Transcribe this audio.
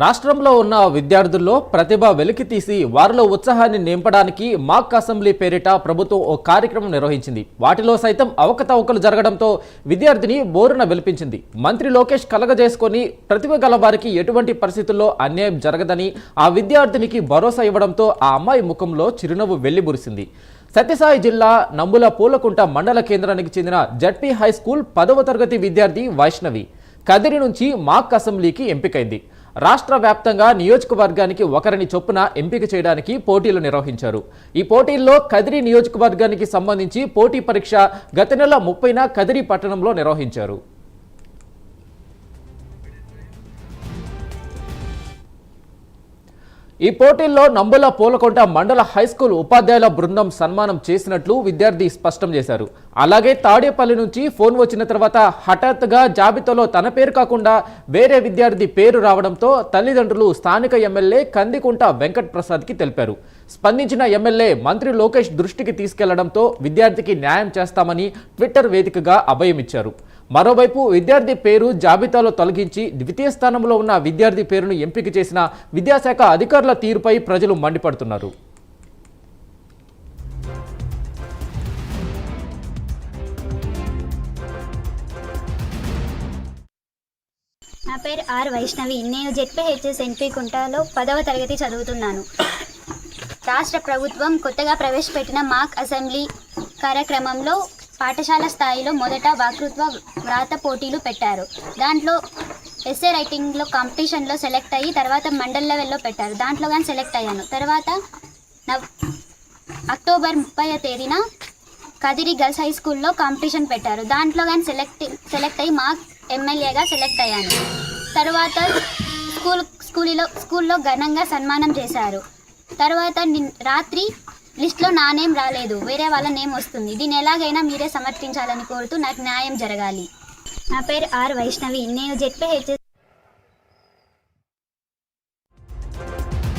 రాష్ట్రంలో ఉన్న విద్యార్థుల్లో ప్రతిభ వెలికితీసి వారిలో ఉత్సాహాన్ని నింపడానికి మాక్ అసెంబ్లీ పేరిట ప్రభుత్వం ఓ కార్యక్రమం నిర్వహించింది. వాటిలో సైతం అవకతవకలు జరగడంతో విద్యార్థిని బోరున వెలిపించింది. మంత్రి లోకేష్ కలగజేసుకొని ప్రతిభ గల వారికి ఎటువంటి పరిస్థితుల్లో అన్యాయం జరగదని ఆ విద్యార్థినికి భరోసా ఇవ్వడంతో ఆ అమ్మాయి ముఖంలో చిరునవ్వు వెళ్ళిబురిసింది సత్యసాయి జిల్లా నంబుల పూలకుంట మండల కేంద్రానికి చెందిన జడ్పీ హై స్కూల్ పదవ తరగతి విద్యార్థి వైష్ణవి. కదిరి నుంచి మాక్ అసెంబ్లీకి ఎంపికైంది. రాష్ట్ర వ్యాప్తంగా నియోజకవర్గానికి ఒకరిని చొప్పున ఎంపిక చేయడానికి పోటీలు నిర్వహించారు. ఈ పోటీల్లో కదిరి నియోజకవర్గానికి సంబంధించి పోటీ పరీక్ష గత నెల ముప్పైన కదిరి పట్టణంలో నిర్వహించారు. ఈ పోటీల్లో నంబుల పూలకొంట మండల హై స్కూల్ ఉపాధ్యాయుల బృందం సన్మానం చేసినట్లు విద్యార్థి స్పష్టం చేశారు. అలాగే తాడేపల్లి నుంచి ఫోన్ వచ్చిన తర్వాత హఠాత్తుగా జాబితాలో తన పేరు కాకుండా వేరే విద్యార్థి పేరు రావడంతో తల్లిదండ్రులు స్థానిక ఎమ్మెల్యే కందికుంట వెంకట్ ప్రసాద్కి తెలిపారు. స్పందించిన ఎమ్మెల్యే మంత్రి లోకేష్ దృష్టికి తీసుకెళ్ళడంతో విద్యార్థికి న్యాయం చేస్తామని ట్విట్టర్ వేదికగా అభయమిచ్చారు. మరోవైపు విద్యార్థి పేరు జాబితాలో తొలగించి ద్వితీయ స్థానంలో ఉన్న విద్యార్థి పేరును ఎంపిక చేసిన విద్యాశాఖ అధికారుల తీరుపై ప్రజలు మండిపడుతున్నారు. నా పేరు ఆర్ వైష్ణవి. నేను జెడ్పీహెచ్ఎస్ ఎన్పీ కుంటాలో పదవ తరగతి చదువుతున్నాను. రాష్ట్ర ప్రభుత్వం కొత్తగా ప్రవేశపెట్టిన మాక్ అసెంబ్లీ కార్యక్రమంలో పాఠశాల స్థాయిలో మొదట వక్తృత్వ వ్రాత పోటీలు పెట్టారు. దాంట్లో ఎస్ఏ రైటింగ్లో కాంపిటీషన్లో సెలెక్ట్ అయ్యి తర్వాత మండల్ లెవెల్లో పెట్టారు. దాంట్లో కానీ సెలెక్ట్ అయ్యాను. తర్వాత నవ్ అక్టోబర్ ముప్పై తేదీన కదిరి గర్ల్స్ హై స్కూల్లో కాంపిటీషన్ పెట్టారు. దాంట్లో కానీ సెలెక్ట్ సెలెక్ట్ అయ్యి మా ఎమ్మెల్యేగా సెలెక్ట్ అయ్యాను. తర్వాత స్కూల్ స్కూల్లో స్కూల్లో ఘనంగా సన్మానం చేశారు. తర్వాత నిన్- రాత్రి లిస్ట్లో నా నేమ్ రాలేదు వేరే వాళ్ళ నేమ్ వస్తుంది. దీన్ని ఎలాగైనా మీరే సమర్థించాలని కోరుతూ నాకు న్యాయం జరగాలి. నా పేరు ఆర్ వైష్ణవి. నేను జెడ్పీహెచ్ఎస్